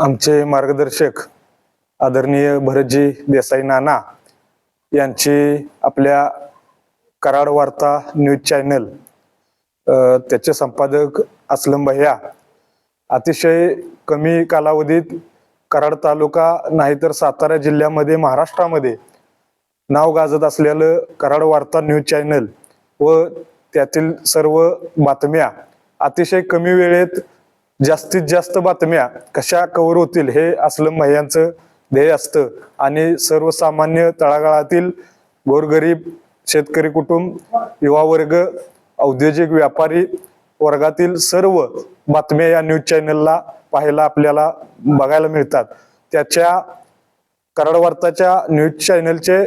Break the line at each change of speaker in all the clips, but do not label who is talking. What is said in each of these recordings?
आमचे मार्गदर्शक आदरणीय भरतजी देसाई नाना यांची आपल्या कराड वार्ता न्यूज चॅनल त्याचे संपादक असलम भैया अतिशय कमी कालावधीत कराड तालुका नाही तर सातारा जिल्ह्यामध्ये महाराष्ट्रामध्ये नाव गाजत असलेलं कराड वार्ता न्यूज चॅनल व त्यातील सर्व बातम्या अतिशय कमी वेळेत जास्तीत जास्त बातम्या कशा कव्हर होतील हे असलं महिलांचं ध्येय असतं. आणि सर्वसामान्य तळागाळातील गोरगरीब शेतकरी कुटुंब युवा वर्ग औद्योगिक व्यापारी वर्गातील सर्व बातम्या या न्यूज चॅनलला पाहायला आपल्याला बघायला मिळतात. त्याच्या कराड वार्ताच्या न्यूज चॅनलचे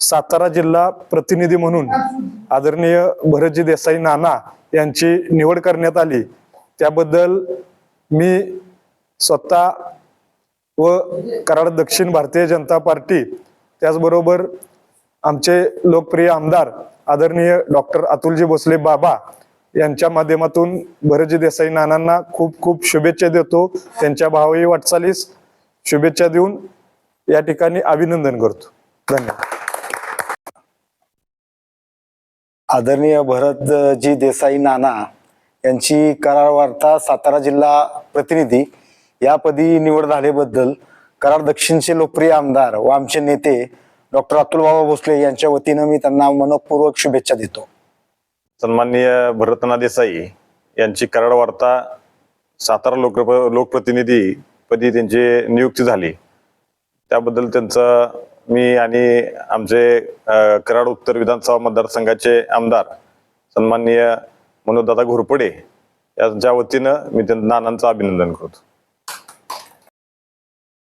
सातारा जिल्हा प्रतिनिधी म्हणून आदरणीय भरतजी देसाई नाना यांची निवड करण्यात आली. त्याबद्दल मी स्वतः व कराड दक्षिण भारतीय जनता पार्टी त्याचबरोबर आमचे लोकप्रिय आमदार आदरणीय डॉक्टर अतुलजी भोसले बाबा यांच्या माध्यमातून भरतजी देसाई नानांना खूप खूप शुभेच्छा देतो. त्यांच्या भावी वाटचालीस. शुभेच्छा देऊन या ठिकाणी अभिनंदन करतो. धन्यवाद.
आदरणीय भरतजी देसाई नाना यांची कराड वार्ता सातारा जिल्हा प्रतिनिधी यापदी निवड झाल्याबद्दल कराड दक्षिणचे लोकप्रिय आमदार व आमचे नेते डॉक्टर अतुल बाबा भोसले यांच्या वतीनं मी त्यांना मनपूर्वक शुभेच्छा देतो.
सन्माननीय भरतना देसाई यांची कराड वार्ता सातारा लोक लोकप्रतिनिधी पदी त्यांची नियुक्ती झाली. त्याबद्दल त्यांचं मी आणि आमचे कराड उत्तर विधानसभा मतदारसंघाचे आमदार सन्माननीय मनोजदादा घोरपडे. यांच्या वतीनं मी त्यांना नानांचं अभिनंदन करतो.